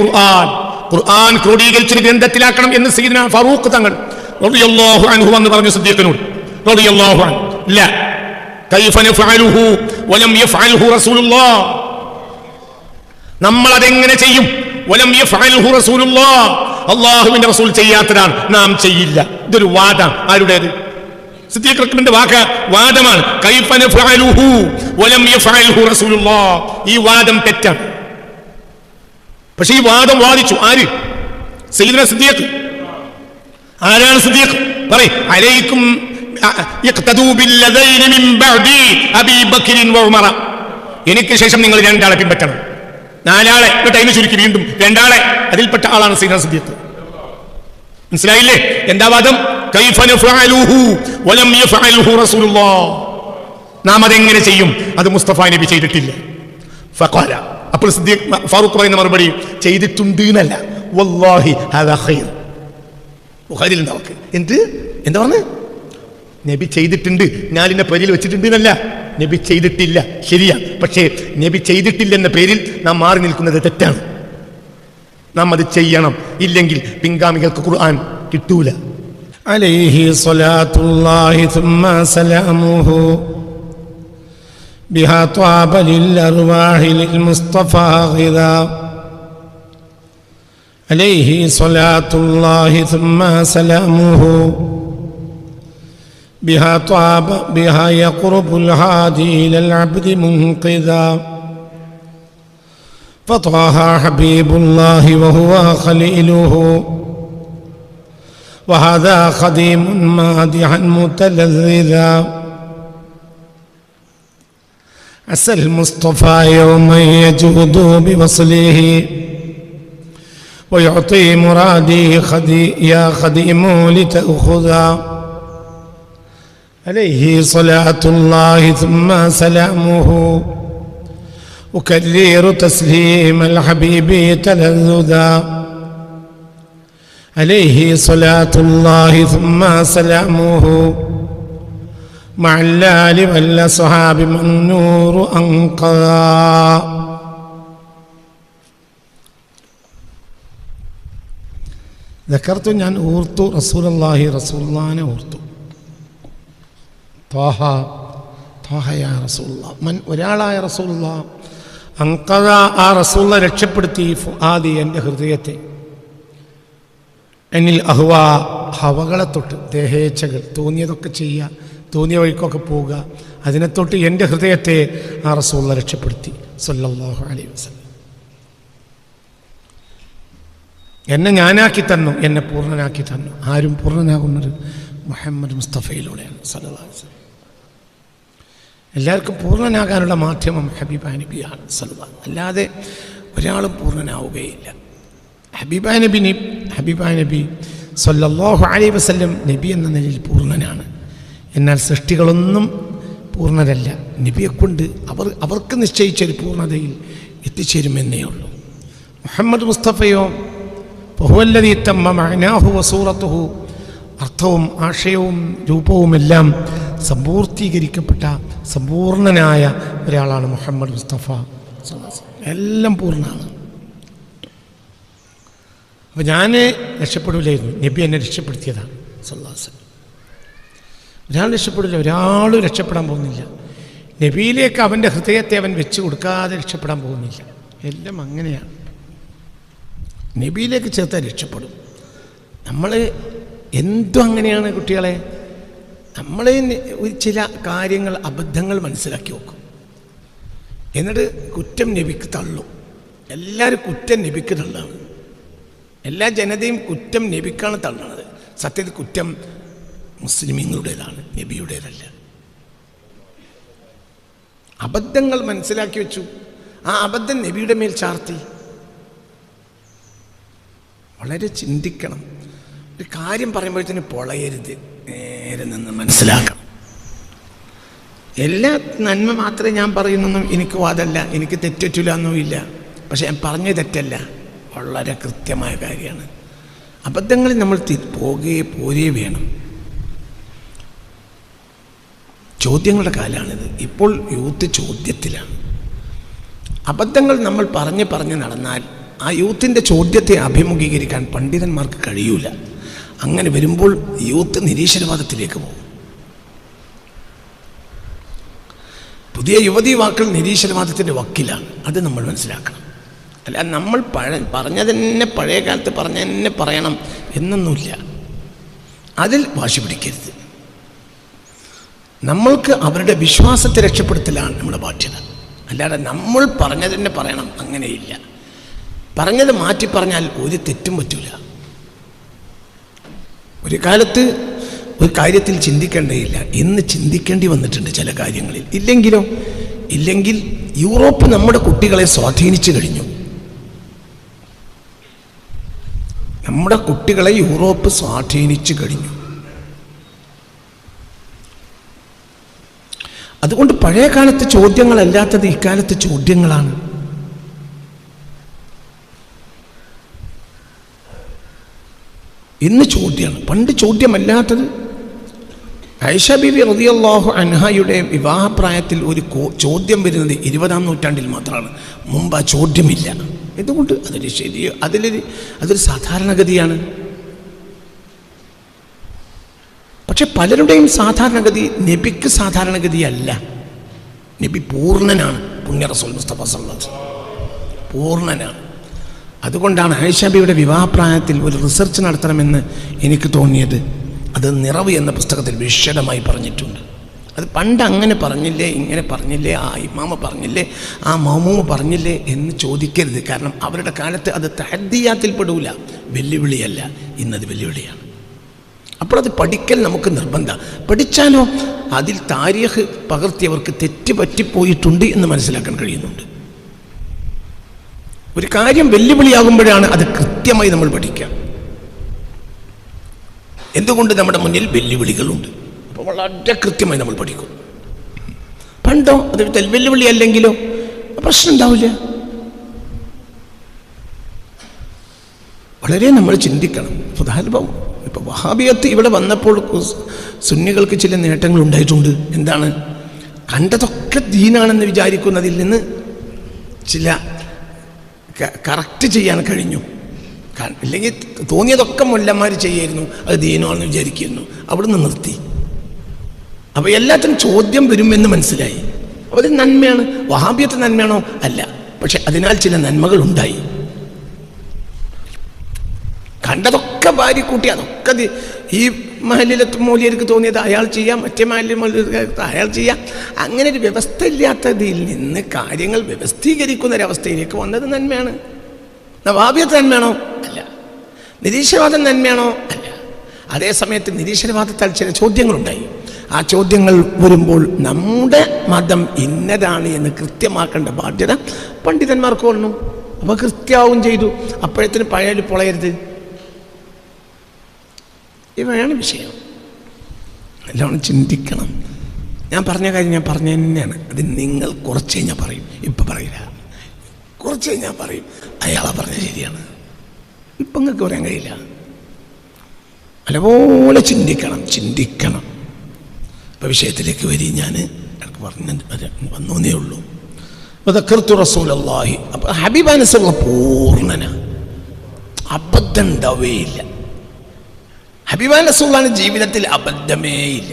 ഖുർആൻ. ഖുർആൻ ക്രോഡീകരിച്ചൊരു ഗ്രന്ഥത്തിലാക്കണം എന്ന് സയ്യിദ്ന ഫറൂഖ് തങ്ങൾ അൻഹു എന്ന് പറഞ്ഞു സദ്യക്കനോട് ഇല്ല വലം റസൂലുള്ളാഹ് നമ്മൾ അതെങ്ങനെ ചെയ്യും? വലം യഫഅൽഹു റസൂലുള്ളാഹ് അല്ലാഹുവിന്റെ റസൂൽ ചെയ്യാത്തതാണ്. നാം ചെയ്യില്ല. ഇതൊരു വാദം. ആരുടേത്? സിദ്ദീഖ് റഹ്മാന്റെ വാക്ക് വാദമാണ്. വലം റസൂലുള്ളാഹ് ഈ വാദം തെറ്റാണ്. പക്ഷെ ഈ വാദം വാദിച്ചു. ആര്? സയ്യിദ്ന സിദ്ദീഖ്. ആരാണ് സിദ്ദീഖ്? പറയ്. അലൈക്കും എനിക്ക് ശേഷം നിങ്ങൾ രണ്ടാളെ പിൻപറ്റണം. നാലാളെ ടൈം ചുരുക്കി വീണ്ടും. രണ്ടാളെ അതിൽപ്പെട്ട ആളാണ് സീന സിദ്ദീഖ്. മനസ്സിലായില്ലേ? എന്താ വാദം? നാം അതെങ്ങനെ ചെയ്യും? അത് മുസ്തഫ നബി ചെയ്തിട്ടില്ല. ഫഖാല. അപ്പോൾ സിദ്ദീഖ് ഫാറൂഖ് പറയുന്ന മറുപടി ചെയ്തിട്ടുണ്ട് എന്നല്ല. വല്ലാഹി ഹൈർ ബുഹാരിൽ നമുക്ക് എന്ത്? എന്താ പറഞ്ഞു? നബി ചെയ്തിട്ടുണ്ട്. ഞാൻ എന്നെ പേരിൽ വെച്ചിട്ടുണ്ട് എന്നല്ല. നബി ചെയ്തിട്ടില്ല. ശരിയാ. പക്ഷേ നബി ചെയ്തിട്ടില്ല എന്ന പേരിൽ നാം മാറി നിൽക്കുന്നത് തെറ്റാണ്. നാം അത് ചെയ്യണം. ഇല്ലെങ്കിൽ പിൻഗാമികൾക്ക് ഖുർആൻ കിട്ടൂല. അലൈഹി സ്വലാത്തുല്ലാഹി സലാമുഹു. بها طاب للأرواح للمصطفى غذا. عليه صلاة الله ثم سلامه. بها طاب بها يقرب الهادي إلى العبد منقذا. فطه حبيب الله وهو خليله. وهذا خديم مادحا متلذذا. عسى المصطفى يوما يجود بوصله ويعطي مرادي خدي يا خديم لتأخذا عليه صلاة الله ثم سلامه. أكرر تسليم الحبيب تلذذا. عليه صلاة الله ثم سلامه. مع الآل والأصحاب من نور أنقذا ذكرت ഞാൻ ഓർത്തു റസൂലല്ലാഹി റസൂല്ലാനെ ഓർത്തു ത്വാഹ ത്വാഹയ റസൂല്ല മൻ ഒരാളായ റസൂല്ല അങ്കത ആ റസൂല്ല രക്ഷപ്പെടുത്തി ഫുആദി എൻ്റെ ഹൃദയത്തെ എന്നിൽ അഹ്വ ഹവകളെ തൊട്ട് ദേഹേച്ഛകൾ തോന്നിയതൊക്കെ ചെയ്യുക തോന്നിയ വഴിക്കൊക്കെ പോവുക. അതിനെ തൊട്ട് എന്റെ ഹൃദയത്തെ ആ റസൂള്ള രക്ഷപ്പെടുത്തി. സല്ലാഹു അലൈഹി വസ്ലം എന്നെ ഞാനാക്കി തന്നു എന്നെ പൂർണനാക്കി തന്നു. ആരും പൂർണനാകുന്നത് മുഹമ്മദ് മുസ്തഫയിലൂടെയാണ് വസ്ലം എല്ലാവർക്കും പൂർണനാകാനുള്ള മാധ്യമം ഹബീബ നബിയാണ് സല്ലല്ലാഹു അല്ലാതെ ഒരാളും പൂർണനാവുകയില്ല. ഹബീബ നബി ഹബീബ നബി സല്ലല്ലാഹു അലൈ വസ്ലം നബി എന്ന നിലയിൽ പൂർണനാണ്. എന്നാൽ സൃഷ്ടികളൊന്നും പൂർണരല്ല. നബിയെക്കൊണ്ട് അവർ അവർക്ക് നിശ്ചയിച്ചൊരു പൂർണതയിൽ എത്തിച്ചേരുമെന്നേ ഉള്ളൂ. മുഹമ്മദ് മുസ്തഫയോ? ബഹുവല്ലതി തമ്മ വസൂറത്തുഹു അർത്ഥവും ആശയവും രൂപവുമെല്ലാം സമ്പൂർത്തീകരിക്കപ്പെട്ട സമ്പൂർണനായ ഒരാളാണ് മുഹമ്മദ് മുസ്തഫ. എല്ലാം പൂർണമാണ്. അപ്പോൾ ഞാൻ രക്ഷപ്പെടില്ലായിരുന്നു നബി എന്നെ രക്ഷപ്പെടുത്തിയതാണ്. വസല്ലം. ഒരാൾ രക്ഷപ്പെടില്ല ഒരാളും രക്ഷപ്പെടാൻ പോകുന്നില്ല. നബിയിലേക്ക് അവന്റെ ഹൃദയത്തെ അവൻ വെച്ച് കൊടുക്കാതെ രക്ഷപ്പെടാൻ പോകുന്നില്ല. എല്ലാം അങ്ങനെയാണ്. നബിയിലേക്ക് ചേർത്താൽ രക്ഷപ്പെടും. നമ്മൾ എന്തും അങ്ങനെയാണ് കുട്ടികളെ? നമ്മൾ ചില കാര്യങ്ങൾ അബദ്ധങ്ങൾ മനസ്സിലാക്കി വെക്കും. എന്നിട്ട് കുറ്റം നബിക്ക് തള്ളും. എല്ലാവരും കുറ്റം നബിക്ക് തള്ളാണ് എല്ലാ ജനതയും കുറ്റം നബിക്കാണ് തള്ളണത് സത്യത്തിൽ കുറ്റം മുസ്ലിമീങ്ങളുടേതാണ് നബിയുടേതല്ല. അബദ്ധങ്ങൾ മനസ്സിലാക്കി വെച്ചു. ആ അബദ്ധം നബിയുടെ മേൽ ചാർത്തി. വളരെ ചിന്തിക്കണം. ഒരു കാര്യം പറയുമ്പോഴത്തേന് പൊളയരുത്. നേരെ നിന്ന് മനസ്സിലാക്കണം. എല്ലാ നന്മ മാത്രമേ ഞാൻ പറയുന്നൊന്നും എനിക്ക് വാദമല്ല എനിക്ക് തെറ്റില്ല ഒന്നുമില്ല പക്ഷെ ഞാൻ പറഞ്ഞ തെറ്റല്ല. വളരെ കൃത്യമായ കാര്യമാണ്. അബദ്ധങ്ങളിൽ നമ്മൾ പോകുകയെ പോരേ വേണം. ചോദ്യങ്ങളുടെ കാലമാണിത് ഇപ്പോൾ യൂത്ത് ചോദ്യത്തിലാണ്. അബദ്ധങ്ങൾ നമ്മൾ പറഞ്ഞ് പറഞ്ഞ് നടന്നാൽ ആ യൂത്തിന്റെ ചോദ്യത്തെ അഭിമുഖീകരിക്കാൻ പണ്ഡിതന്മാർക്ക് കഴിയൂല. അങ്ങനെ വരുമ്പോൾ യൂത്ത് നിരീശ്വരവാദത്തിലേക്ക് പോകും. പുതിയ യുവതി വാക്കൾ നിരീശ്വരവാദത്തിന്റെ വക്കിലാണ്. അത് നമ്മൾ മനസ്സിലാക്കണം. അല്ല നമ്മൾ പഴ പറഞ്ഞത് തന്നെ പഴയ കാലത്ത് പറഞ്ഞ തന്നെ പറയണം എന്നൊന്നുമില്ല. അതിൽ വാശി പിടിക്കരുത്. നമ്മൾക്ക് അവരുടെ വിശ്വാസത്തെ രക്ഷപ്പെടുത്തലാണ് നമ്മുടെ ബാധ്യത. അല്ലാതെ നമ്മൾ പറഞ്ഞതിനെ പറയണം. അങ്ങനെയില്ല. പറഞ്ഞത് മാറ്റി പറഞ്ഞാൽ ഒരു തെറ്റും പറ്റൂല. ഒരു കാലത്ത് ഒരു കാര്യത്തിൽ ചിന്തിക്കേണ്ടതില്ല. ഇന്ന് ചിന്തിക്കേണ്ടി വന്നിട്ടുണ്ട് ചില കാര്യങ്ങളിൽ. ഇല്ലെങ്കിലോ ഇല്ലെങ്കിൽ യൂറോപ്പ് നമ്മുടെ കുട്ടികളെ സ്വാധീനിച്ചു കഴിഞ്ഞു. നമ്മുടെ കുട്ടികളെ യൂറോപ്പ് സ്വാധീനിച്ചു കഴിഞ്ഞു. അതുകൊണ്ട് പഴയ കാലത്ത് ചോദ്യങ്ങളല്ലാത്തത് ഇക്കാലത്ത് ചോദ്യങ്ങളാണ്. ഇന്ന് ചോദ്യമാണ്. പണ്ട് ചോദ്യമല്ലാത്തത്. ഐഷ ബിബി റതിയല്ലാഹു അൻഹയുടെ വിവാഹപ്രായത്തിൽ ഒരു ചോദ്യം വരുന്നത് ഇരുപതാം നൂറ്റാണ്ടിൽ മാത്രമാണ്. മുമ്പ് ആ ചോദ്യമില്ല. എന്തുകൊണ്ട്? അതൊരു ശരി അതിലൊരു അതൊരു സാധാരണഗതിയാണ്. പക്ഷെ പലരുടെയും സാധാരണഗതി നബിക്ക് സാധാരണഗതിയല്ല. നബി പൂർണനാണ് പുണ്യ റസൂൽ മുസ്തഫ സല്ലല്ലാഹു പൂർണനാണ്. അതുകൊണ്ടാണ് ഹൈഷാബിയുടെ വിവാഹപ്രായത്തിൽ ഒരു റിസർച്ച് നടത്തണമെന്ന് എനിക്ക് തോന്നിയത്. അത് നിറവ് എന്ന പുസ്തകത്തിൽ വിശദമായി പറഞ്ഞിട്ടുണ്ട്. അത് പണ്ട് അങ്ങനെ പറഞ്ഞില്ലേ ഇങ്ങനെ പറഞ്ഞില്ലേ ആ ഇമാമ പറഞ്ഞില്ലേ ആ മാമൂമ പറഞ്ഞില്ലേ എന്ന് ചോദിക്കരുത്. കാരണം അവരുടെ കാലത്ത് അത് തഹദ്ദിയാത്തിൽ പെടൂല. വെല്ലുവിളിയല്ല. ഇന്നത് വെല്ലുവിളിയാണ്. അപ്പോൾ അത് പഠിക്കൽ നമുക്ക് നിർബന്ധം. പഠിച്ചാലോ? അതിൽ താരിഖ് പകർത്തിയവർക്ക് തെറ്റ് പറ്റിപ്പോയിട്ടുണ്ട് എന്ന് മനസ്സിലാക്കാൻ കഴിയുന്നുണ്ട്. ഒരു കാര്യം വെല്ലുവിളിയാകുമ്പോഴാണ് അത് കൃത്യമായി നമ്മൾ പഠിക്കുക. എന്തുകൊണ്ട് നമ്മുടെ മുന്നിൽ വെല്ലുവിളികളുണ്ട്? അപ്പോൾ വളരെ കൃത്യമായി നമ്മൾ പഠിക്കും. പണ്ടോ അത് വെല്ലുവിളി അല്ലെങ്കിലോ? പ്രശ്നം ഉണ്ടാവില്ല. വളരെ നമ്മൾ ചിന്തിക്കണം. ഉദാഹരണം ഇപ്പോൾ വഹാബിയത്ത് ഇവിടെ വന്നപ്പോൾ സുന്നികൾക്ക് ചില നേട്ടങ്ങൾ ഉണ്ടായിട്ടുണ്ട്. എന്താണ്? കണ്ടതൊക്കെ ദീനാണെന്ന് വിചാരിക്കുന്നതിൽ നിന്ന് ചില കറക്റ്റ് ചെയ്യാൻ കഴിഞ്ഞു. ഇല്ലെങ്കിൽ തോന്നിയതൊക്കെ മുല്ലന്മാർ ചെയ്യായിരുന്നു. അത് ദീനമാണെന്ന് വിചാരിക്കുന്നു. അവിടുന്ന് നിർത്തി. അപ്പോൾ എല്ലാത്തിനും ചോദ്യം വരുമെന്ന് മനസ്സിലായി. അപ്പോൾ അത് നന്മയാണ്. വഹാബിയത്ത് നന്മയാണോ? അല്ല. പക്ഷെ അതിനാൽ ചില നന്മകൾ ഉണ്ടായി. കണ്ടതൊക്കെ ഭാര്യ കൂട്ടി അതൊക്കെ ഈ മഹലിലത്ത് മൂല്യർക്ക് തോന്നിയത് അയാൾ ചെയ്യാം മറ്റേ മഹലിൽ മൂല്യർക്ക് അയാൾ ചെയ്യാം. അങ്ങനെ ഒരു വ്യവസ്ഥ ഇല്ലാത്തതിൽ നിന്ന് കാര്യങ്ങൾ വ്യവസ്ഥീകരിക്കുന്ന ഒരവസ്ഥയിലേക്ക് വന്നത് നന്മയാണ്. നവാബിയത്ത് നന്മയാണോ? അല്ല. നിരീശ്വരവാദം നന്മയാണോ? അല്ല. അതേസമയത്ത് നിരീശ്വരവാദത്താൽ ചില ചോദ്യങ്ങളുണ്ടായി. ആ ചോദ്യങ്ങൾ വരുമ്പോൾ നമ്മുടെ മതം ഇന്നതാണ് എന്ന് കൃത്യമാക്കേണ്ട ബാധ്യത പണ്ഡിതന്മാർക്ക് വന്നു. അപ്പോൾ കൃത്യാവും ചെയ്തു. അപ്പോഴത്തിന് പഴയ പൊളയരുത്. ഇവയാണ് വിഷയം. നല്ലോണം ചിന്തിക്കണം. ഞാൻ പറഞ്ഞ കാര്യം ഞാൻ പറഞ്ഞ തന്നെയാണ്. അത് നിങ്ങൾ കുറച്ച് കഴിഞ്ഞാൽ പറയും. ഇപ്പം പറയില്ല. കുറച്ച് കഴിഞ്ഞാൽ പറയും. അയാളെ പറഞ്ഞത് ശരിയാണ്. ഇപ്പം നിങ്ങൾക്ക് പറയാൻ കഴിയില്ല. നല്ലപോലെ ചിന്തിക്കണം. ചിന്തിക്കണം. ഇപ്പം വിഷയത്തിലേക്ക് വരി. ഞാൻ എനിക്ക് പറഞ്ഞ വന്നേ ഉള്ളൂ. വദക്കർത്തു റസൂലല്ലാഹി. അപ്പം ഹബീബാനസുള്ള പൂർണന. അബദ്ധം ഉണ്ടാവുകയില്ല. ഹബീബാൻ റസൂലാണ് ജീവിതത്തിൽ അബദ്ധമേ ഇല്ല.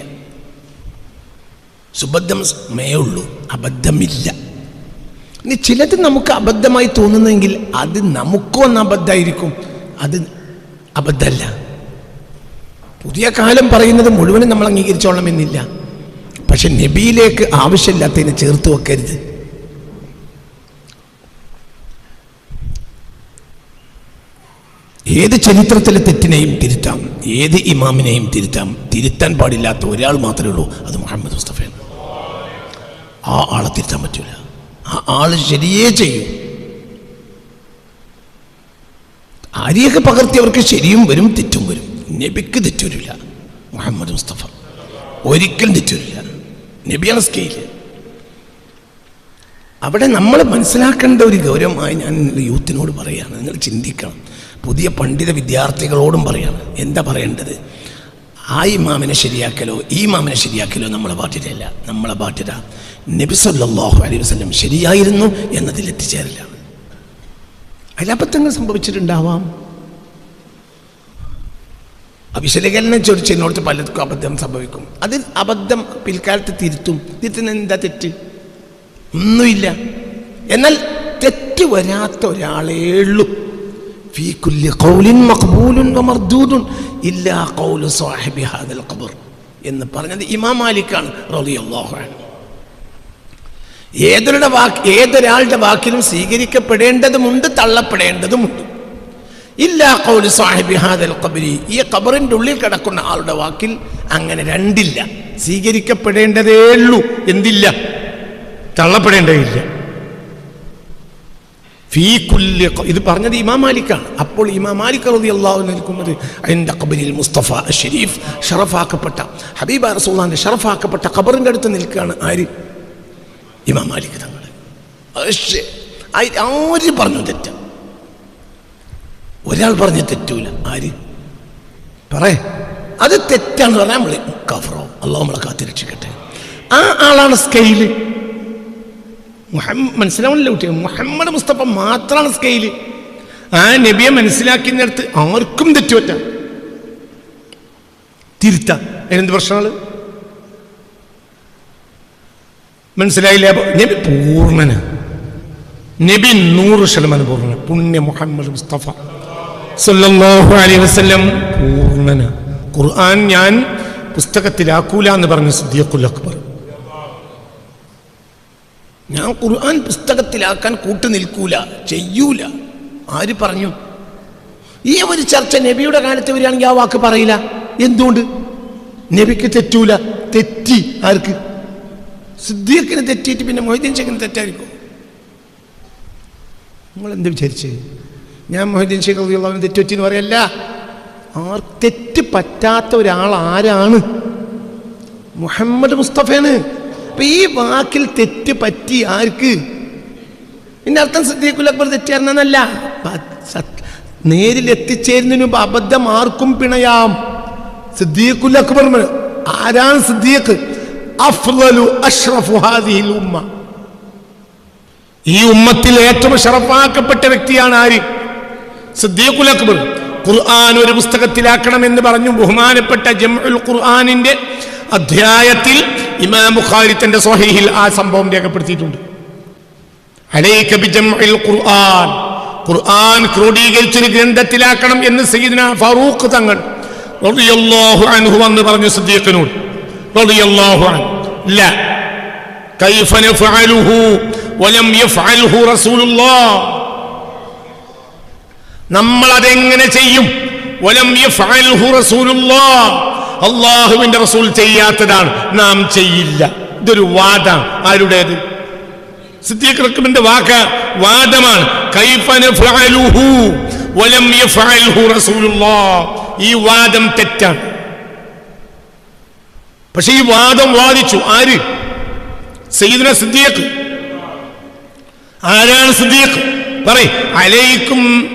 സുബദ്ധം മേ ഉള്ളൂ അബദ്ധമില്ല. ഇനി ചിലത് നമുക്ക് അബദ്ധമായി തോന്നുന്നെങ്കിൽ അത് നമുക്ക് ഒന്ന് അബദ്ധമായിരിക്കും അത് അബദ്ധമല്ല പുതിയ കാലം പറയുന്നത് മുഴുവനും നമ്മൾ അംഗീകരിച്ചോളണം എന്നില്ല പക്ഷെ നബിയിലേക്ക് ആവശ്യമില്ലാത്തതിനെ ചേർത്ത് വെക്കരുത്. ഏത് ചരിത്രത്തിലെ തെറ്റിനെയും തിരുത്താം ഏത് ഇമാമിനെയും തിരുത്താം തിരുത്താൻ പാടില്ലാത്ത ഒരാൾ മാത്രമേ ഉള്ളൂ അത് മുഹമ്മദ് മുസ്തഫയാണ്. ആ ആളെ തിരുത്താൻ പറ്റൂല. ആ ആൾ ശരിയേ ചെയ്യും. ആരെയൊക്കെ പകർത്തിയവർക്ക് ശരിയും വരും തെറ്റും വരും? നബിക്ക് തെറ്റൂരില്ല മുഹമ്മദ് മുസ്തഫ. ഒരിക്കലും തെറ്റൂരില്ല. നബിയാണ് സ്കെയിൽ അവിടെ നമ്മൾ മനസ്സിലാക്കേണ്ട ഒരു ഗൗരവമായി ഞാൻ യൂത്തിനോട് പറയുകയാണ് നിങ്ങൾ ചിന്തിക്കണം. പുതിയ പണ്ഡിത വിദ്യാർത്ഥികളോടും പറയാണ്. എന്താ പറയേണ്ടത്? ആ ഇമാമിനെ ശരിയാക്കലോ ഈ ഇമാമിനെ ശരിയാക്കലോ നമ്മളെ ബാധ്യതയല്ല. നമ്മളെ ബാധ്യത നബി സല്ലല്ലാഹു അലൈഹി വസല്ലം ശരിയായിരുന്നു എന്നതിൽ എത്തിച്ചേരലാണ്. അതിലബദ്ധങ്ങൾ സംഭവിച്ചിട്ടുണ്ടാവാം. അവിശലീകരണം എന്നോട് പലർക്കും അബദ്ധം സംഭവിക്കും. അതിൽ അബദ്ധം പിൽക്കാലത്ത് തിരുത്തും. തിരുത്തുന്ന എന്താ തെറ്റ്? ഒന്നുമില്ല. എന്നാൽ തെറ്റ് വരാത്ത ഒരാളേ ഉള്ളൂ. في كل قول مقبول ومردود إلا قول صاحب هذا القبر എന്ന് പറഞ്ഞത് ഇമാം മാലിക്കാണ് റളിയല്ലാഹു അൻഹു ഏതൊരുടെ വാക്ക് ഏതൊരാളുടെ വാക്കിലും സ്വീകരിക്കപ്പെടേണ്ടതുമുണ്ട് തള്ളപ്പെടേണ്ടതുമുണ്ട് ഇല്ല കൗലു സാഹിബി ഹാദൽ ഖബരി ഈ ഖബറിന്റെ ഉള്ളിൽ കിടക്കുന്ന ആളുടെ വാക്കിൽ അങ്ങനെ രണ്ടില്ല സ്വീകരിക്കപ്പെടേണ്ടതേ ഉള്ളൂ എന്തില്ല തള്ളപ്പെടേണ്ടതില്ല ഫീ കുല്ലി ഇത് പറഞ്ഞത് ഇമാം മാലിക്കാണ്. അപ്പോൾ ഇമാം മാലിക് റതി അള്ളാഹു നിൽക്കുന്നത് അതിന്റെ ഖബരിൽ മുസ്തഫ ഷെരീഫ് ഷറഫാക്കപ്പെട്ട ഹബീബ റസൂലാന്റെ ഷറഫാക്കപ്പെട്ട ഖബറിന്റെ അടുത്ത് നിൽക്കുകയാണ് ആര്? ഇമാം മാലിക് തങ്ങൾ ആര് പറഞ്ഞു തെറ്റ? ഒരാൾ പറഞ്ഞ തെറ്റൂല. ആര്? പറയേ. അത് തെറ്റാന്ന് പറഞ്ഞാൽ നമ്മൾ കഫറോ അള്ളാഹു നമ്മളെ കാത്തിരക്ഷിക്കട്ടെ. ആ ആളാണ് സ്കെയിൽ മനസ്സിലാവണില്ല കുട്ടിയെ. മുഹമ്മദ് മുസ്തഫ മാത്രമാണ് സ്കെയിൽ ആ നബിയെ മനസ്സിലാക്കുന്നിടത്ത് ആർക്കും തെറ്റുപറ്റ. തിരുത്ത. അതിനെന്ത് പ്രശ്നങ്ങൾ മനസ്സിലായില്ല? നബി പൂർണന്. നബി നൂറ് ശതമാനം പൂർണന. പുണ്യ മുഹമ്മദ് മുസ്തഫ. സല്ലല്ലാഹു അലൈഹി വസല്ലം പൂർണന. ഖുർആൻ ഞാൻ പുസ്തകത്തിലാക്കൂല എന്ന് പറഞ്ഞു സിദ്ദീഖുൽ അക്ബർ. ഞാൻ ഖുർആൻ പുസ്തകത്തിലാക്കാൻ കൂട്ടു നിൽക്കൂല ചെയ്യൂല. ആര് പറഞ്ഞു? ഈ ഒരു ചർച്ച നബിയുടെ കാലത്ത് വരികയാണെങ്കിൽ ആ വാക്ക് പറയില്ല. എന്തുകൊണ്ട്? നബിക്ക് തെറ്റൂല. തെറ്റി ആർക്ക്? സിദ്ദീഖിന് തെറ്റിയിട്ട് പിന്നെ മൊയ്തീൻ ഷേഖിന് തെറ്റായിരിക്കും. നിങ്ങൾ എന്ത് വിചാരിച്ച്? ഞാൻ മൊഹീദ്ദീൻ ഷേഖ് അള്ളാഹുവിന് തെറ്റുറ്റി എന്ന് പറയല്ല. ആർ തെറ്റ് പറ്റാത്ത ഒരാൾ ആരാണ്? മുഹമ്മദ് മുസ്തഫയാണ്. അപ്പൊ ഈ വാക്കിൽ തെറ്റ് പറ്റി ആർക്ക്? ഇന്ന അർത്ഥം സിദ്ദീഖുൽ അക്ബർ തെറ്റിയായിരുന്നല്ല നേരിൽ എത്തിച്ചേരുന്നതിന് മുമ്പ് അബദ്ധം ആർക്കും പിണയാം. സിദ്ദീഖുൽ അക്ബർ ആരാണ് സിദ്ദീഖ്? അഫ്ലലു അഷ്റഫു ഉമ്മ. ഈ ഉമ്മത്തിൽ ഏറ്റവും ഷറഫാക്കപ്പെട്ട വ്യക്തിയാണ് ആര്? സിദ്ദീഖുൽ അക്ബർ. ഖുർആൻ ഒരു പുസ്തകത്തിലാക്കണം എന്ന് പറഞ്ഞു ബഹുമാനപ്പെട്ട ജംഉൽ ഖുർആനിന്റെ അധ്യായത്തിൽ ഇമാം ബുഖാരി തന്റെ സ്വഹീഹിൽ ആ സംഭവം രേഖപ്പെടുത്തിയിട്ടുണ്ട്. ഖുർആൻ. ഖുർആൻ ക്രോഡീകരിച്ചൊരു ഗ്രന്ഥത്തിലാക്കണം എന്ന് സയ്യിദ്ന ഫാറൂഖ് തങ്ങൾ റളിയല്ലാഹു അൻഹു എന്ന് പറഞ്ഞു സിദ്ദീഖിനോട്. റളിയല്ലാഹു അൻ ല. കൈഫ നഫഅലുഹു വലം യഫഅൽഹു റസൂലുള്ളാഹ് നമ്മൾ അതെങ്ങനെ ചെയ്യും? വലം യഫഅൽഹു റസൂലുള്ളാഹ് അള്ളാഹുവിന്റെ റസൂൽ ചെയ്യാത്തതാണ്. നാം ചെയ്യില്ല. ഇതൊരു വാദാണ്. ആരുടേത്? സിദ്ദീഖ് വാക്ക് വാദമാണ്. ഈ വാദം തെറ്റാണ്. പക്ഷെ ഈ വാദം വാദിച്ചു. ആര്? സയ്യിദിന സിദ്ദീഖ്. ആരാണ് സിദ്ദീഖ്? പറയും. അലൈക്കും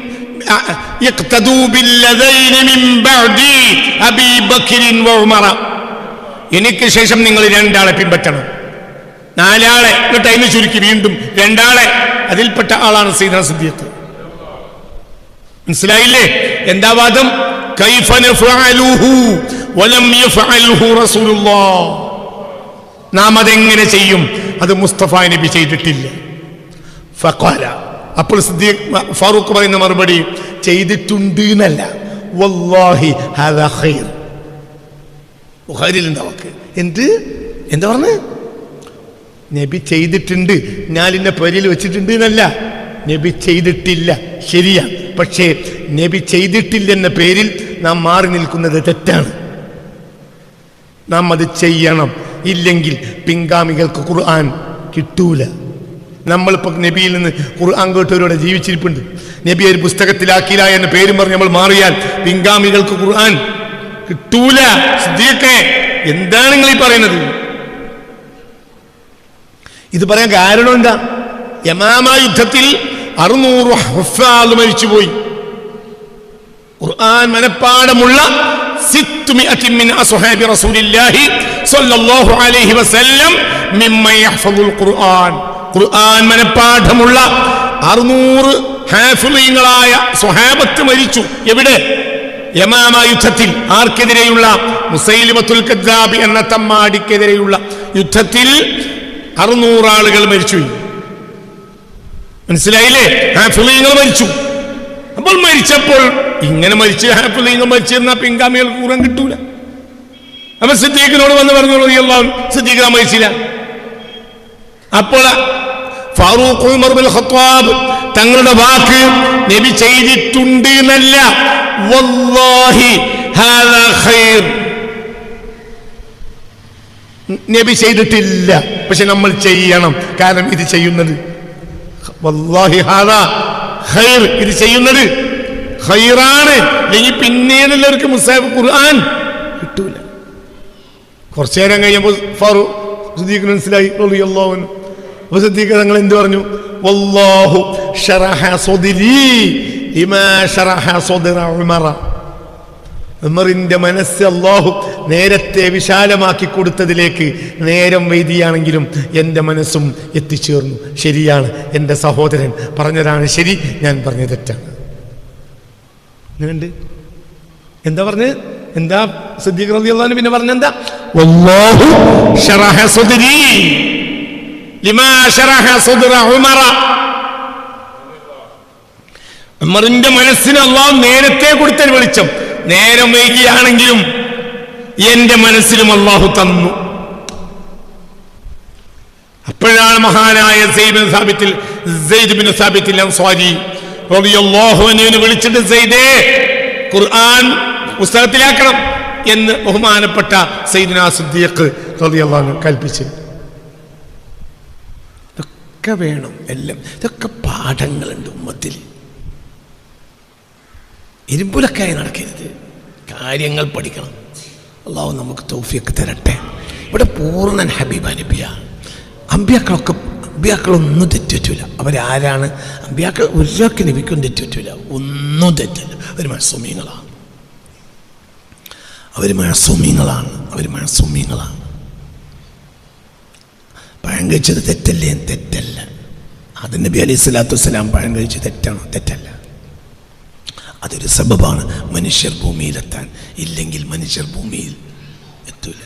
എനിക്ക് ശേഷം നിങ്ങൾ രണ്ടാളെ പിൻപറ്റണം. നാലാളെ അതിന് ചുരുക്കി വീണ്ടും രണ്ടാളെ. അതിൽപ്പെട്ട ആളാണ് സീതാ സിദ്ദീഖ്. മനസ്സിലായില്ലേ? എന്താ വാദം? നാം അതെങ്ങനെ ചെയ്യും? അത് മുസ്തഫ നബി ചെയ്തിട്ടില്ല. ഫഖാല. അപ്പോൾ സിദ്ദീഖ് ഫാറൂഖ് പറയുന്ന മറുപടി ചെയ്തിട്ടുണ്ട് എന്നല്ല വല്ലാഹി എന്ത്? എന്താ പറഞ്ഞ്? നബി ചെയ്തിട്ടുണ്ട്. ഞാൻ ഇന്ന പേരിൽ വെച്ചിട്ടുണ്ട് എന്നല്ല നബി ചെയ്തിട്ടില്ല. ശരിയാ. പക്ഷേ നബി ചെയ്തിട്ടില്ല എന്ന പേരിൽ നാം മാറി നിൽക്കുന്നത് തെറ്റാണ്. നാം അത് ചെയ്യണം. ഇല്ലെങ്കിൽ പിൻഗാമികൾക്ക് ഖുർആൻ കിട്ടൂല. നമ്മളിപ്പോൾ നബിയിൽ നിന്ന് ഖുർആൻ ജീവിച്ചിരിപ്പുണ്ട്. നബി ഒരു പുസ്തകത്തിലാക്കിയില്ല എന്ന പേരും പറഞ്ഞ് നമ്മൾ മാറിയാൽ പിൻഗാമികൾക്ക് ഖുർആൻ കിട്ടൂല. സിദ്ദീഖേ എന്താണ് നിങ്ങൾ ഈ പറയുന്നത്? ഇത് പറയാൻ കാരണം എന്താ യമാമ യുദ്ധത്തിൽ അറുന്നൂറ് ഹഫാദ് മരിച്ചുപോയി. ഖുർആൻ മനപ്പാടമുള്ള ഖുർആൻ. ഖുർആൻ മനപ്പാഠമുള്ള അറുന്നൂറ് ഹാഫിളീങ്ങളായ സ്വഹാബത്ത് മരിച്ചു. എവിടെ? യമാമ യുദ്ധത്തിൽ. ആർക്കെതിരെയുള്ള? മുസൈലിമത്തുൽ കദ്ദാബി എന്ന തമ്മാടിക്കെതിരെയുള്ള യുദ്ധത്തിൽ അറുന്നൂറാളുകൾ മരിച്ചു. മനസ്സിലായില്ലേ? ഹാഫിളീങ്ങൾ മരിച്ചു. അപ്പോൾ മരിച്ചപ്പോൾ ഇങ്ങനെ മരിച്ച് ഹാഫിളീങ്ങൾ മരിച്ചിരുന്ന പിൻഗാമികൾക്ക് കൂറാൻ കിട്ടൂല. അപ്പൊ സിദ്ദീഖിനോട് വന്ന് പറഞ്ഞു സിദ്ദീഖ് മരിച്ചില്ല. അപ്പോൾ ഫാറൂഖ് ഉമർ ബിൻ ഖത്താബ് തങ്ങളുടെ വാക്ക് നബി ചെയ്തിട്ടുണ്ട് എന്നല്ല. വല്ലാഹി ഹാദാ ഖൈർ. നബി ചെയ്തിട്ടില്ല. പക്ഷെ നമ്മൾ ചെയ്യണം. കാരണം ഇത് ചെയ്യുന്നത്. വല്ലാഹി ഹാദാ ഖൈർ ഇത് ചെയ്യുന്നത്. ഖൈറാണ്. അല്ലെങ്കിൽ പിന്നീടുള്ളവർക്ക് മുസാഫ് ഖുർആൻ കിട്ടൂല. കുറച്ചു നേരം കഴിയുമ്പോൾ ഫാറൂഖ് മനസ്സിലായി. റളിയല്ലാഹു അൻഹു. സിദ്ദീഖ് തങ്ങൾ എന്ത് പറഞ്ഞു? വല്ലാഹു ഉമറിന്റെ മനസ്സ് അള്ളാഹു നേരത്തെ വിശാലമാക്കി കൊടുത്തതിലേക്ക് നേരം വൈദിയാണെങ്കിലും എന്റെ മനസ്സും എത്തിച്ചേർന്നു. ശരിയാണ് എന്റെ സഹോദരൻ പറഞ്ഞതാണ് ശരി ഞാൻ പറഞ്ഞത് തെറ്റാണ്. എന്താ പറഞ്ഞത് എന്താ സിദ്ദീഖ് പിന്നെ പറഞ്ഞെന്താ? ഉമറിന്റെ മനസ്സിന് അള്ളാഹു നേരത്തെ കൊടുത്ത വെളിച്ചം. നേരം വൈകിയാണെങ്കിലും എന്റെ മനസ്സിലും അള്ളാഹു തന്നു. അപ്പോഴാണ് മഹാനായ സാബിത്തിൽ സാബിത്തിൽ അൻസ്വാരി വിളിച്ചിട്ട് സെയ്ദേ ഖുർആൻ പുസ്തകത്തിലാക്കണം എന്ന് ബഹുമാനപ്പെട്ട സൈദുന സിദ്ദീഖ് കൽപ്പിച്ചു. ഇതൊക്കെ വേണം. എല്ലാം. ഇതൊക്കെ പാഠങ്ങളുണ്ട് ഉമ്മത്തിൽ. ഇരുമ്പുലക്കായി നടക്കരുത്. കാര്യങ്ങൾ പഠിക്കണം. അള്ളാഹു നമുക്ക് തൗഫിയൊക്കെ തരട്ടെ. ഇവിടെ പൂർണൻ ഹബീബ് നബിയ. അമ്പ്യാക്കളൊക്കെ അമ്പ്യാക്കളൊന്നും തെറ്റുപറ്റില്ല അവരാരാണ്? അമ്പ്യാക്കൾ ഒരാൾക്ക് ലഭിക്കും തെറ്റുപറ്റില്ല ഒന്നും തെറ്റില്ല. അവർ മഴസൂമ്യങ്ങളാണ് അവർ മഴസൂമ്യങ്ങളാണ് അവർ മഴസൂമ്യങ്ങളാണ് കഴിച്ചത് തെറ്റല്ലേ? തെറ്റല്ല. അത് നബി അലൈഹി സ്വലാത്തു വസ്സലാം പഴം കഴിച്ച് തെറ്റാണോ? തെറ്റല്ല. അതൊരു സബബാണ്. മനുഷ്യർ ഭൂമിയിലെത്താൻ ഇല്ലെങ്കിൽ മനുഷ്യർ ഭൂമിയിൽ എത്തൂല.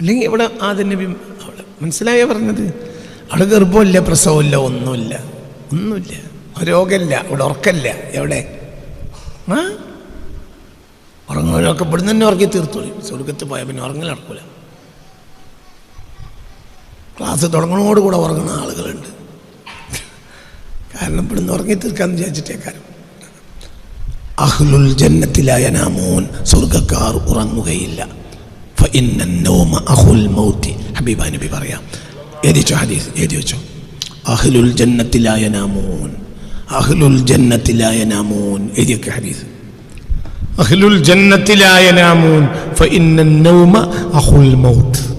അല്ലെങ്കിൽ ഇവിടെ ആദ്യ നബി അവിടെ മനസ്സിലായ പറഞ്ഞത്? അവിടെ ഗർഭമില്ല പ്രസവമില്ല ഒന്നുമില്ല. ഒന്നുമില്ല. രോഗമില്ല ഇവിടെ ഉറക്കല്ല എവിടെ? ആ? ഉറങ്ങാനൊക്കെ ഇവിടുന്ന് തന്നെ ഉറക്കി തീർത്തോളി. സ്വർഗത്ത് പോയാൽ പിന്നെ ഉറങ്ങൽ നടക്കൂല ക്ലാസ് തുടങ്ങണോടുകൂടെ ഉറങ്ങുന്ന ആളുകളുണ്ട്. കാരണം ഇവിടുന്ന് ഉറങ്ങി തീർക്കാന്ന് വിചാരിച്ചിട്ടേക്കാരും. അഹ്ലുൽ ജന്നത്തിലായ നാമോൻ സ്വർഗക്കാർ ഉറങ്ങുകയില്ല. ഹബീബ പറയാം. എഴുതിച്ചോ ഹദീസ്? എഴുതി വെച്ചോ അഹ്ലുൽ ജന്നത്തിലായ നാമോൻ. അഹ്ലുൽ ജന്നത്തിലായ നാമോൻ. എഴുതിയൊക്കെ ഹദീസ്. അഹ്ലുൽ ജന്നത്തിലായ നാമോൻ. ഫ ഇന്നൗമ അഹുൽ മൗത്ത്.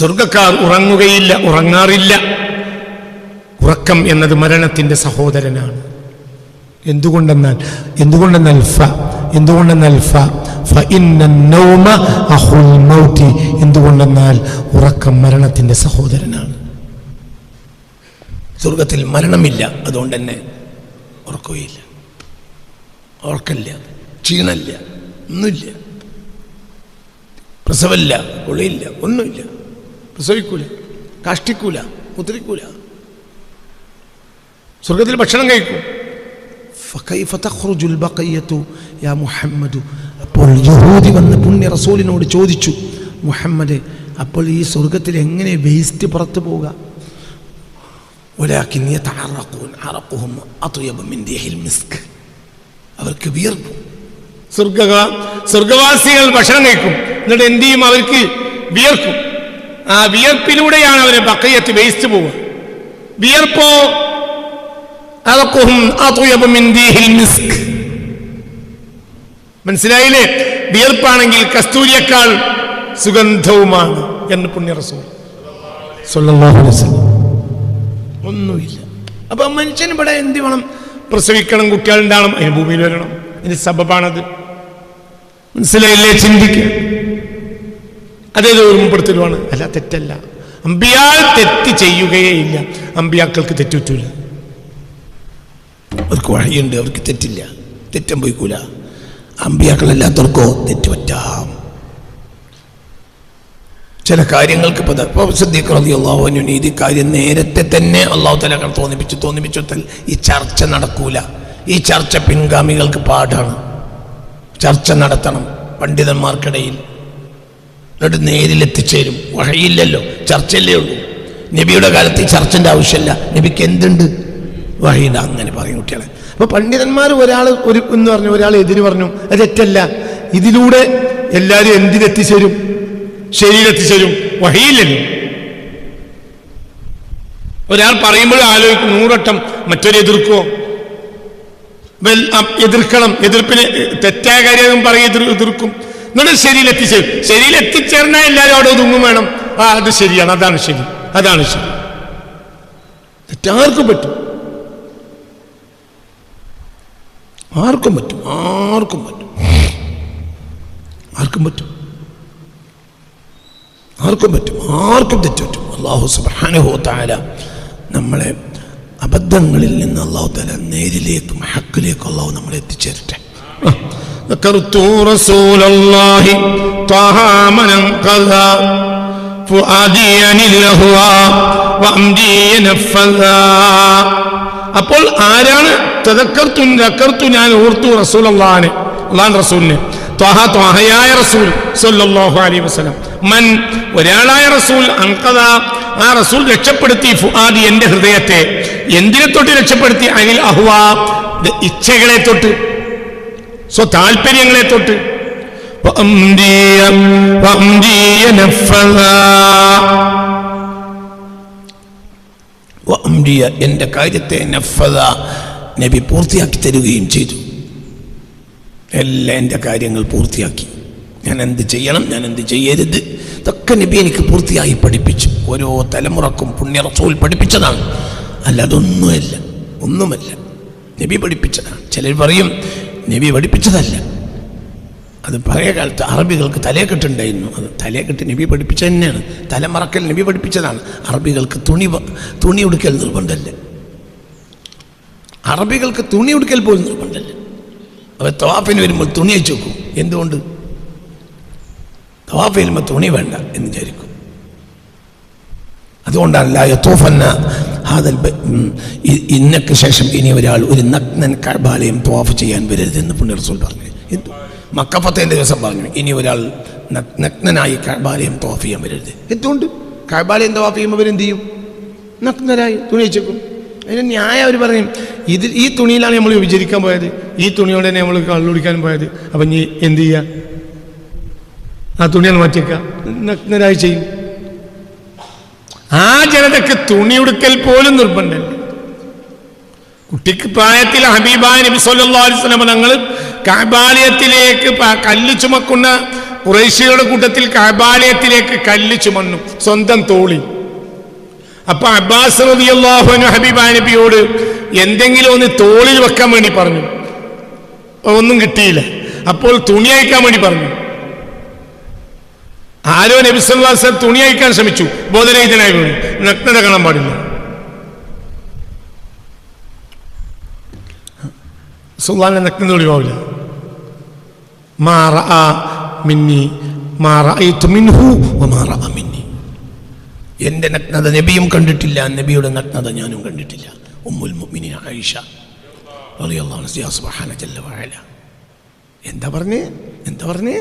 സ്വർഗക്കാർ ഉറങ്ങുകയില്ല ഉറങ്ങാറില്ല. ഉറക്കം എന്നത് മരണത്തിന്റെ സഹോദരനാണ്. എന്തുകൊണ്ടെന്നാൽ എന്തുകൊണ്ടെന്നാൽ ഫ എന്തുകൊണ്ടെന്നാൽ ഫ എന്തുകൊണ്ടെന്നാൽ ഉറക്കം മരണത്തിന്റെ സഹോദരനാണ്. സ്വർഗത്തിൽ മരണമില്ല അതുകൊണ്ട് തന്നെ ഉറക്കുകയില്ല. ഉറക്കല്ല ക്ഷീണമില്ല ഒന്നുമില്ല. പ്രസവമില്ല കുളിയില്ല ഒന്നുമില്ല. പ്രസവിക്കൂല കാഷ്ടിക്കൂല മുദ്രിക്കൂല. സ്വർഗത്തിൽ ഭക്ഷണം കഴിക്കും. മുഹമ്മദ്. അപ്പോൾ യഹൂദി വന്ന് പുണ്യ റസൂലിനോട് ചോദിച്ചു മുഹമ്മദ് അപ്പോൾ ഈ സ്വർഗത്തിൽ എങ്ങനെ വേസ്റ്റ് പുറത്തു പോവുക? മിസ്ക്. അവർക്ക് വിയർപ്പു. സ്വർഗ സ്വർഗവാസികൾ ഭക്ഷണം കഴിക്കും. എന്നിട്ട് എന്ത് ചെയ്യും? അവർക്ക് വിയർക്കും. ആ വിയർപ്പിലൂടെയാണ് അവരെ ബക്കയത്ത് വേസ്റ്റ് പോവുക. വിയർപ്പോ മനസ്സിലായില്ലേ? വിയർപ്പാണെങ്കിൽ കസ്തൂരിയേക്കാൾ സുഗന്ധവുമാണ് എന്ന് പുണ്യ റസൂൽ സല്ലല്ലാഹു അലൈഹി വസല്ലം. ഒന്നുമില്ല. അപ്പൊ മനുഷ്യൻ ഇവിടെ എന്ത് വേണം? പ്രസവിക്കണം കുട്ടികളുണ്ടാവണം അതിന് ഭൂമിയിൽ വരണം. ഇതിന് സബബാണത്. മനസ്സിലായില്ലേ? ചിന്തിക്കുക അതേത് ഓർമ്മപ്പെടുത്തലുമാണ് അല്ല തെറ്റല്ല. അമ്പിയാൾ തെറ്റ് ചെയ്യുകയേ ഇല്ല അമ്പിയാക്കൾക്ക് തെറ്റുറ്റൂല. അവർക്ക് വഴിയുണ്ട് അവർക്ക് തെറ്റില്ല. തെറ്റം പോയിക്കൂല. അമ്പിയാക്കളല്ലാത്തവർക്കോ തെറ്റുപറ്റാം ചില കാര്യങ്ങൾക്ക് അൻഹുവിന് ഇത് കാര്യം നേരത്തെ തന്നെ അള്ളാഹു തലകൾ തോന്നിപ്പിച്ചു തോന്നിപ്പിച്ചു ഈ ചർച്ച നടക്കൂല. ഈ ചർച്ച പിൻഗാമികൾക്ക് പാടാണ്. ചർച്ച നടത്തണം പണ്ഡിതന്മാർക്കിടയിൽ. എന്നിട്ട് നേരിലെത്തിച്ചേരും. വഹയില്ലല്ലോ. ചർച്ചല്ലേ ഉള്ളൂ. നബിയുടെ കാലത്ത് ഈ ചർച്ചന്റെ ആവശ്യമില്ല. നബിക്ക് എന്തുണ്ട്? വഴിയുണ്ട് അങ്ങനെ പറയും കുട്ടികളെ. അപ്പൊ പണ്ഡിതന്മാർ ഒരാൾ ഒരു എന്ന് പറഞ്ഞു ഒരാൾ എതിര് പറഞ്ഞു അത് തെറ്റല്ല. ഇതിലൂടെ എല്ലാവരും എന്തിനെത്തിച്ചേരും ശരിയിലെത്തിച്ചേരും വഴിയില്ലല്ലോ ഒരാൾ പറയുമ്പോൾ ആലോചിക്കും നൂറട്ടം മറ്റൊരു അ- എതിർക്കണം. എതിർപ്പിന് തെറ്റായ കാര്യം പറയും എതിർ എതിർക്കും. എന്നിട്ട് ശരിയിൽ എത്തിച്ചേർന്നാൽ എല്ലാവരും അവിടെ ഒതുങ്ങും വേണം. ആ അത് ശരിയാണ്. അതാണ് ശരി. അതാണ് ശരി. തെറ്റാർക്കും പറ്റും. ആർക്കും പറ്റും. ആർക്കും പറ്റും. ആർക്കും പറ്റും. ആർക്കും പറ്റും. ആർക്കും തെറ്റുപറ്റും അള്ളാഹു സുബാനുഹോ താല നമ്മളെ അബദ്ധങ്ങളിൽ നിന്ന് അള്ളാഹു താല നേരിലേക്കും ഹക്കിലേക്കും അള്ളാഹു നമ്മളെ എത്തിച്ചേരട്ടെ. ذكرت رسول الله طه من انقذا فؤادي عن الهوى وأمدي نفذا അപ്പോൾ ആരാണ് തദക്കർത്തു ദക്കർത്തു ഞാൻ ഓർത്തു റസൂൽ അള്ളാഹാനെ അള്ളാൻ റസൂലിനെ ത്വഹ ത്വഹയായ റസൂൽ സല്ലല്ലാഹു അലൈഹി വസല്ലം മൻ ഒരാളായ റസൂൽ അൻകദ ആ റസൂൽ രക്ഷപ്പെടുത്തി ഫുആദി എൻ്റെ ഹൃദയത്തെ എന്തിനെ തൊട്ട് രക്ഷപ്പെടുത്തി അനിൽ അഹ്വ ഇച്ഛകളെ തൊട്ട് സ്വ താല്പര്യങ്ങളെ തൊട്ട്. എന്റെ കാര്യത്തെ നഫത നബി പൂർത്തിയാക്കി തരുകയും ചെയ്തു. എല്ലാ എന്റെ കാര്യങ്ങൾ പൂർത്തിയാക്കി. ഞാൻ എന്ത് ചെയ്യണം? ഞാൻ എന്ത് ചെയ്യരുത്? ഇതൊക്കെ നബി എനിക്ക് പൂർത്തിയായി പഠിപ്പിച്ചു. ഓരോ തലമുറക്കും പുണ്യ പഠിപ്പിച്ചതാണ്. അല്ല അതൊന്നുമല്ല. ഒന്നുമല്ല. നബി പഠിപ്പിച്ചതാണ്. ചിലർ പറയും നബി പഠിപ്പിച്ചതല്ല. അത് പഴയ കാലത്ത് അറബികൾക്ക് തലയെക്കെട്ടുണ്ടായിരുന്നു. അത് തലയെക്കെട്ട് നബി പഠിപ്പിച്ച തന്നെയാണ് തലമറക്കൽ നബി പഠിപ്പിച്ചതാണ്. അറബികൾക്ക് തുണി തുണി ഉടുക്കൽ നിർബന്ധമല്ല അറബികൾക്ക് തുണി ഉടുക്കൽ പോലും നിർബന്ധമല്ല അവർ തവാഫിന് വരുമ്പോൾ തുണി അയച്ചു വെക്കും. എന്തുകൊണ്ട്? തവാഫ് വരുമ്പോൾ തുണി വേണ്ട എന്ന് വിചാരിക്കും. അതുകൊണ്ടാണ് യത്തോഫന്ന ഇന്നക്ക് ശേഷം ഇനി ഒരാൾ ഒരു നഗ്നൻ കഴബാലയം തോഫ് ചെയ്യാൻ വരരുത് എന്ന് റസൂൽ പറഞ്ഞു. എന്തു? മക്കപ്പത്തേന്റെ ദിവസം പറഞ്ഞു ഇനി ഒരാൾ നഗ്- നഗ്നനായി കഴബാലയം തോഫ് ചെയ്യാൻ വരരുത്. എന്തുകൊണ്ട്? കഴബാലയം തോഫ് ചെയ്യുമ്പോൾ അവരെന്ത് ചെയ്യും? നഗ്നരായി തുണി വെച്ചേക്കും. അതിന് ന്യായം അവർ പറയും ഇത് ഈ തുണിയിലാണ് നമ്മൾ വിചരിക്കാൻ പോയത്. ഈ തുണിയോടെ തന്നെ നമ്മൾ കള്ളുടിക്കാൻ പോയത്. അപ്പം ഇനി എന്ത് ചെയ്യുക ആ തുണിയാണ് മാറ്റിയേക്കുക നഗ്നരായി ചെയ്യും. ആ ജനതയ്ക്ക് തുണി ഉടുക്കൽ പോലും നിർബന്ധമില്ല. കുട്ടിക്ക് പ്രായത്തിൽ ഹബീബായ നബി പ- കല്ല് ചുമക്കുന്ന കുറേശ്യയുടെ കൂട്ടത്തിൽ കാബാലയത്തിലേക്ക് കല്ല് ചുമന്നു സ്വന്തം തോളി. അപ്പൊ അബ്ബാസ് റബിയല്ലാഹുനു ഹബീബായ നബിയോട് എന്തെങ്കിലും ഒന്ന് തോളിൽ വെക്കാൻ വേണ്ടി പറഞ്ഞു. ഒന്നും കിട്ടിയില്ല. അപ്പോൾ തുണി അയക്കാൻ വേണ്ടി പറഞ്ഞു. ആരോ നബി സല്ലല്ലാഹു അലൈഹി വസല്ലം തുണി അയക്കാൻ ശ്രമിച്ചു. ബോധരഹിതനായി വീണു. നഗ്നത കാണാൻ പാടില്ല. സുൽത്താനെ നഗ്നത ഒഴിവാവില്ല എന്റെ നഗ്നത നബിയും കണ്ടിട്ടില്ല നബിയുടെ നഗ്നത ഞാനും കണ്ടിട്ടില്ല. ഉമ്മുൽ മുഅ്മിനീൻ ആയിഷ റളിയല്ലാഹു അൻഹ എന്താ പറഞ്ഞേ? എന്താ പറഞ്ഞേ?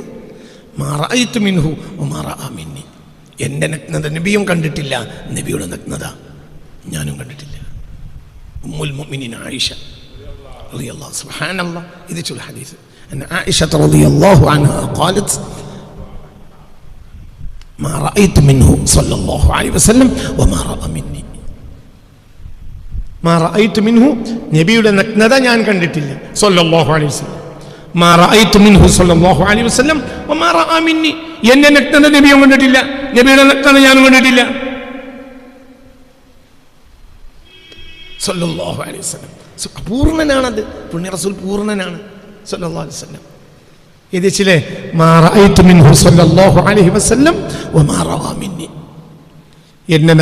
മാറായിത്ത് മിൻഹു മാറാ മിന്നി എൻ്റെ നഗ്നത നബിയും കണ്ടിട്ടില്ല നബിയുടെ നഗ്നത ഞാനും കണ്ടിട്ടില്ല ഉമ്മുൽ മുഅ്മിനീൻ ആയിഷ റളിയല്ലാഹു സുബ്ഹാനല്ലാഹ് ഇത് ചുൽ ഹദീസ് أن عائشة رضي الله عنها قالت ما رأيت منه صلى الله عليه وسلم وما رأى مني മാ റഅയ്തു മിൻഹു നബിയുടെ നഗ്നത ഞാൻ കണ്ടിട്ടില്ല സല്ലല്ലാഹു അലൈഹി വസല്ലം മിന്നി. നഗ്നത നബിയും കണ്ടിട്ടില്ല. നബിയുടെ നഗ്നത ഞാനും കണ്ടിട്ടില്ല. സല്ലല്ലാഹു അലൈഹി വസല്ലം. സു- പൂർണനാണത് പുണ്യ റസൂൽ പൂർണനാണ്. സല്ലല്ലാഹു അലൈഹി വസല്ലം. ഇത് ചിലെ മാ റഅയ്തു മിൻഹു സല്ലല്ലാഹു അലൈഹി വസല്ലം വമാ റഅ മിന്നി. എന്നെ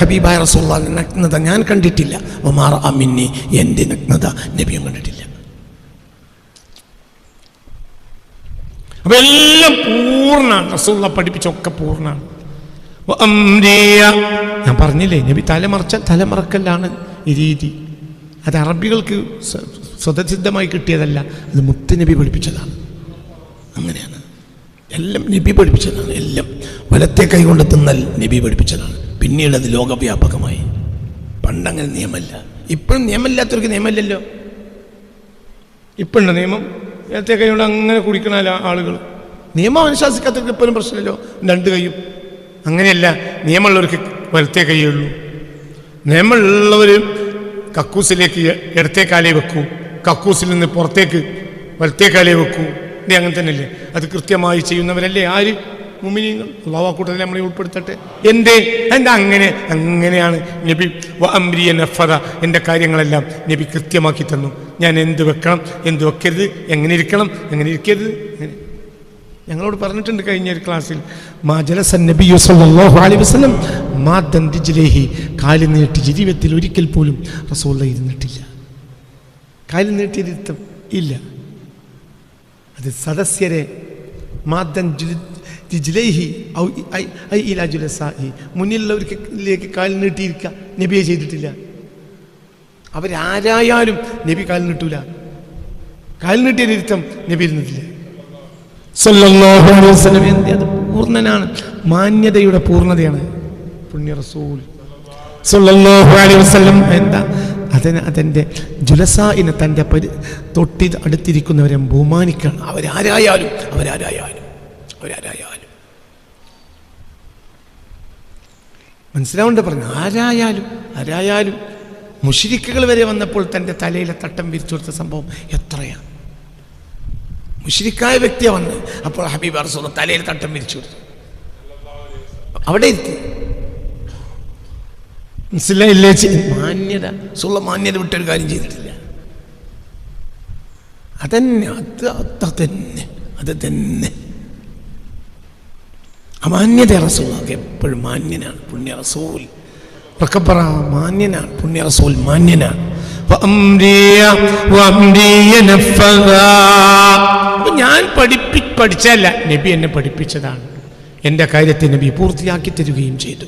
ഹബീബായ റസൂലുള്ളാഹിന്റെ നഗ്നത ഞാൻ കണ്ടിട്ടില്ല. വമാ റഅ മിന്നി എന്റെ നഗ്നത നബിയും കണ്ടിട്ടില്ല. അപ്പൊ എല്ലാം പൂർണ റസൂള്ള പഠിപ്പിച്ചൊക്കെ പൂർണ. ഞാൻ പറഞ്ഞില്ലേ നബി തലമറച്ച ഈ രീതി. അത് അറബികൾക്ക് സ്വതസിദ്ധമായി കിട്ടിയതല്ല അത് മുത്ത് നബി പഠിപ്പിച്ചതാണ്. അങ്ങനെയാണ്. എല്ലാം നബി പഠിപ്പിച്ചതാണ് എല്ലാം. വലത്തെ കൈ കൊണ്ട് തിന്നൽ നബി പഠിപ്പിച്ചതാണ്. പിന്നീട് അത് ലോകവ്യാപകമായി. പണ്ടങ്ങനെ നിയമമല്ല ഇപ്പോഴും നിയമമില്ലാത്തവർക്ക് നിയമമില്ലല്ലോ. ഇപ്പോഴുണ്ട് നിയമം? വലത്തെ കൈ കൊണ്ട് അങ്ങനെ കുടിക്കണ ആളുകൾ. നിയമം അനുശാസിക്കാത്തവർക്ക് ഇപ്പോഴും പ്രശ്നമില്ലല്ലോ. രണ്ട് കൈയും. അങ്ങനെയല്ല നിയമമുള്ളവർക്ക് വലത്തെ കൈയേ ഉള്ളൂ. നിയമമുള്ളവർ കക്കൂസിലേക്ക് ഇടത്തേക്കാലേ വെക്കൂ. കക്കൂസിൽ നിന്ന് പുറത്തേക്ക് വലത്തേക്കാലേ വെക്കൂ. ഇത് അങ്ങനെ തന്നെയല്ലേ? അത് കൃത്യമായി ചെയ്യുന്നവരല്ലേ ആര്? മുമിനിങ്ങൾ. അള്ളാഹു നമ്മളെ ഉൾപ്പെടുത്തട്ടെ. എന്തേ? എന്താ അങ്ങനെ? അങ്ങനെയാണ് നബി വ അംരിയ നഫത എന്റെ കാര്യങ്ങളെല്ലാം നബി കൃത്യമാക്കി തന്നു. ഞാൻ എന്ത് വെക്കണം? എന്ത് വെക്കരുത്? എങ്ങനെ ഇരിക്കണം? എങ്ങനെ ഇരിക്കരുത്? അങ്ങനെ ഞങ്ങളോട് പറഞ്ഞിട്ടുണ്ട് കഴിഞ്ഞ ഒരു ക്ലാസ്സിൽ മാ ജലസൻ നബി സല്ലല്ലാഹു അലൈഹി വസല്ലം മാ ദന്തിജ്ലേഹി. കാൽ നീട്ടി ജീവിതത്തിൽ ഒരിക്കൽ പോലും റസോള്ള ഇരുന്നിട്ടില്ല. കാൽ നീട്ടിയിരുത്തം ഇല്ല. അത് സദസ്യരെ മാദൻ ജിജ്ലൈഹി ഔ ഐ ഐ ഇലാ ജുലസാഹി മുന്നിലുള്ളവർക്കിലേക്ക് കാൽ നീട്ടിയിരിക്കുക നബിയെ ചെയ്തിട്ടില്ല. അവരാരായാലും നബി കാൽ നീട്ടൂല. കാൽ നീട്ടിയൊരിരുത്തം നബി ഇരുന്നിട്ടില്ല. അത് പൂർണനാണ്. മാന്യതയുടെ പൂർണതയാണ്. പുണ്യ റസൂൽ. എന്താ? അതിന് അതിന്റെ ജുലസായിന് തന്റെ പരി തൊട്ടി അടുത്തിരിക്കുന്നവരെ ബഹുമാനിക്കണം അവരാരായാലും അവരാരായാലും അവരാരായാലും. മനസ്സിലാവുണ്ട് പറഞ്ഞു? ആരായാലും ആരായാലും. മുഷിരിക്കുകൾ വരെ വന്നപ്പോൾ തന്റെ തലയിലെ തട്ടം വിരിച്ചു കൊടുത്ത സംഭവം എത്രയാണ് മുഷിരിക്കായ വ്യക്തിയാണ് വന്ന് അപ്പോൾ ഹബീബ് അറസൂർ തലയിൽ തട്ടം വിരിച്ചു കൊടുത്തു. അവിടെ ഇരുത്തി മനസ്സിലായില്ലേ മാന്യത. സുള്ള മാന്യത വിട്ടൊരു കാര്യം ചെയ്തിട്ടില്ല. അതന്നെ അത് അത് തന്നെ അത് തന്നെ അമാന്യത റസൂലൊക്കെ എപ്പോഴും മാന്യനാണ് പുണ്യ റസൂൽ. റക്കപ്പറ മാന്യനാണ് പുണ്യ റസൂൽ മാന്യനാണ്. ഞാൻ പഠിപ്പി പഠിച്ചല്ല നബി എന്നെ പഠിപ്പിച്ചതാണ്. എന്റെ കാര്യത്തെ നബി പൂർത്തിയാക്കി തരികയും ചെയ്തു.